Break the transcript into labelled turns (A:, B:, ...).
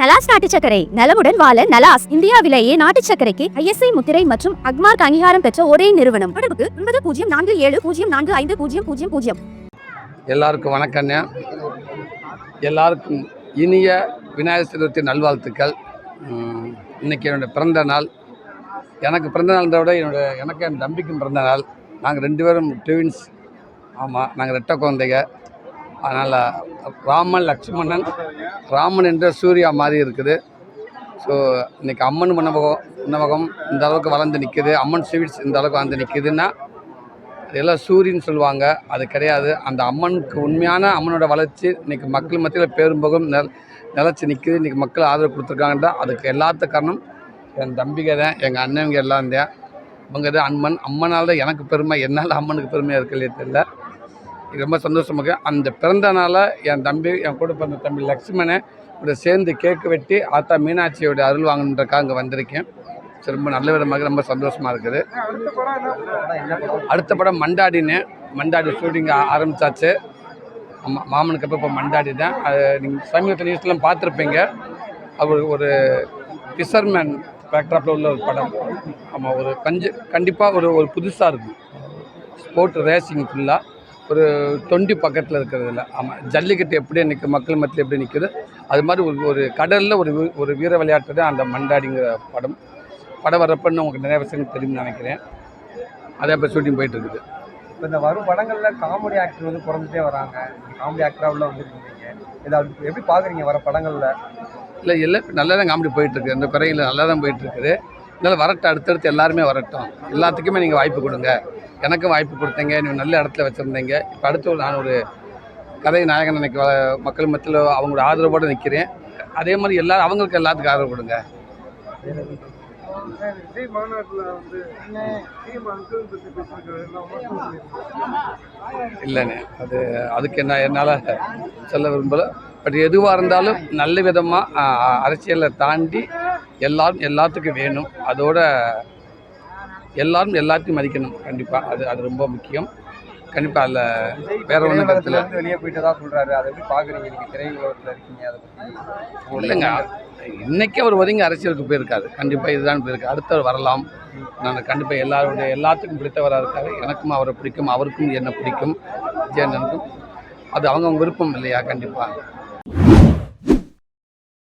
A: நலாஸ் நாட்டு சக்கரை நலமுடன் வாழ நலாஸ் இந்தியாவிலேயே நாட்டு சக்கரைக்கு ஐஎஸ்ஐ முத்திரை மற்றும் அக்மார்க் அங்கீகாரம் பெற்ற ஒரே நிறுவனம். தொடர்புக்கு ஒன்பது பூஜ்ஜியம் நான்கு ஏழு பூஜ்ஜியம் நான்கு ஐந்து பூஜ்ஜியம் பூஜ்ஜியம் பூஜ்ஜியம்.
B: எல்லாருக்கும் வணக்கண்ணே எல்லாருக்கும் இனிய விநாயகர் சதுர்த்தி நல்வாழ்த்துக்கள். இன்னைக்கு என்னோடய பிறந்த நாள். எனக்கு பிறந்த நாள்ன்றத விட என்னோட எனக்கு என் தம்பிக்கும் பிறந்த நாள். நாங்கள் ரெண்டு பேரும் ட்வின்ஸ் ஆமாம் நாங்கள் ரெட்டை குழந்தைங்க. அதனால் ராமன் லக்ஷ்மணன் ராமன் என்ற சூர்யா மாதிரி இருக்குது. ஸோ இன்றைக்கி அம்மன் மண்டபம் உணவகம் இந்த அளவுக்கு வளர்ந்து நிற்கிது அம்மன் ஸ்வீட்ஸ் இந்த அளவுக்கு வளர்ந்து நிற்கிதுன்னா அதெல்லாம் சூரியன் சொல்லுவாங்க. அது கிடையாது. அந்த அம்மனுக்கு உண்மையான அம்மனோட வளர்ச்சி இன்றைக்கி மக்கள் மத்தியில் பெரும்பகம் நெல் நிலச்சி நிற்குது இன்றைக்கி மக்கள் ஆதரவு கொடுத்துருக்காங்கன்றா அதுக்கு எல்லாத்து காரணம் என் தம்பிகை தான் எங்கள் அண்ணவங்க எல்லாம் தான். இவங்க தான் அம்மன். அம்மனால் தான் எனக்கு பெருமை. என்னால் அம்மனுக்கு பெருமையாக இருக்கலையே தெரியல. ரொம்ப சந்தோஷமாக இருக்கு. அந்த பிறந்த நாளை என் தம்பி என் கூட பிறந்த தம்பி லக்ஷ்மணை கூட சேர்ந்து கேக்கு வெட்டி ஆத்தா மீனாட்சியோட அருள் வாங்கணுன்றக்காக அங்கே வந்திருக்கேன். சரி, ரொம்ப நல்ல விதமாக ரொம்ப சந்தோஷமாக இருக்குது. அடுத்த படம் மண்டாடின்னு மண்டாடி ஷூட்டிங் ஆரம்பிச்சாச்சு. ஆமாம் மாமனுக்கு அப்போ இப்போ மண்டாடி தான். அது நீங்கள் சமீபத்தில் நியூஸ்லாம் பார்த்துருப்பீங்க. அவர் ஒரு ஃபிஷர்மேன் பேக்ட்ராப்பில் உள்ள ஒரு படம். ஆமாம் ஒரு கஞ்சி கண்டிப்பாக ஒரு ஒரு புதுசாக இருக்கும். ஸ்போர்ட் ரேசிங் ஃபுல்லாக ஒரு தொண்டி பக்கத்தில் இருக்கிறதுல. ஆமாம் ஜல்லிக்கட்டு எப்படி நிற்க மக்கள் மத்தியில் எப்படி நிற்குது அது மாதிரி ஒரு ஒரு கடலில் ஒரு வீ- ஒரு வீர விளையாட்டு தான் அந்த மண்டாடிங்கிற படம். படம் வரப்பன்னு உங்களுக்கு நிறைய விஷயங்கள் தெரியும்னு நினைக்கிறேன். அதே இப்போ ஷூட்டிங் போயிட்டு இருக்குது
C: இப்போ இந்த வரும் படங்களில் காமெடி ஆக்டர் வந்து குறைஞ்சிட்டே வராங்க. காமெடி ஆக்டராக உள்ள வந்துருக்கீங்க. இதை எப்படி பார்க்குறீங்க வர படங்களில்?
B: இல்லை இப்ப நல்லா தான் காமெடி போயிட்டுருக்கு. இந்த குறையில் நல்லா தான் போயிட்டுருக்குது. இருந்தாலும் வரட்டும் அடுத்தடுத்து எல்லாருமே வரட்டும். எல்லாத்துக்குமே நீங்கள் வாய்ப்பு கொடுங்க. எனக்கும் வாய்ப்பு கொடுத்தீங்க நீங்கள் நல்ல இடத்துல வச்சுருந்தீங்க. இப்போ அடுத்து நான் ஒரு கதை நாயகன் இன்னைக்கு மக்கள் மத்தியில் அவங்களோட ஆதரவோடு நிற்கிறேன் அதே மாதிரி எல்லாரும் அவங்களுக்கு எல்லாத்துக்கும் ஆதரவு கொடுங்க. இல்லைண்ணே அது அதுக்கு என்ன என்னால் சொல்ல விரும்பலை. பட் எதுவாக இருந்தாலும் நல்ல விதமாக அரசியலை தாண்டி எல்லாரும் எல்லாத்துக்கும் வேணும். அதோட எல்லாரும் எல்லாத்தையும் மதிக்கணும். கண்டிப்பாக அது அது ரொம்ப முக்கியம். கண்டிப்பாக அதில் வேற ஒன்றும் கருத்தில்
C: வந்து வெளியே போயிட்டு தான் சொல்கிறாரு அதை எப்படி பார்க்குறீங்க நீங்கள் திரையுலகத்தில் இருக்கீங்க. அதை பற்றி
B: இல்லைங்க. இன்னைக்கே அவர் ஒதுங்கி அரசியலுக்கு போயிருக்காரு. கண்டிப்பாக இதுதான் போயிருக்கு அடுத்தவர் வரலாம். நான் கண்டிப்பாக எல்லாருடைய எல்லாத்துக்கும் பிடித்தவராக இருக்காரு. எனக்கும் அவரை பிடிக்கும். அவருக்கும் என்ன பிடிக்கும்? விஜயண்ணனுக்கும் அது அவங்கவுங்க விருப்பம் இல்லையா? கண்டிப்பாக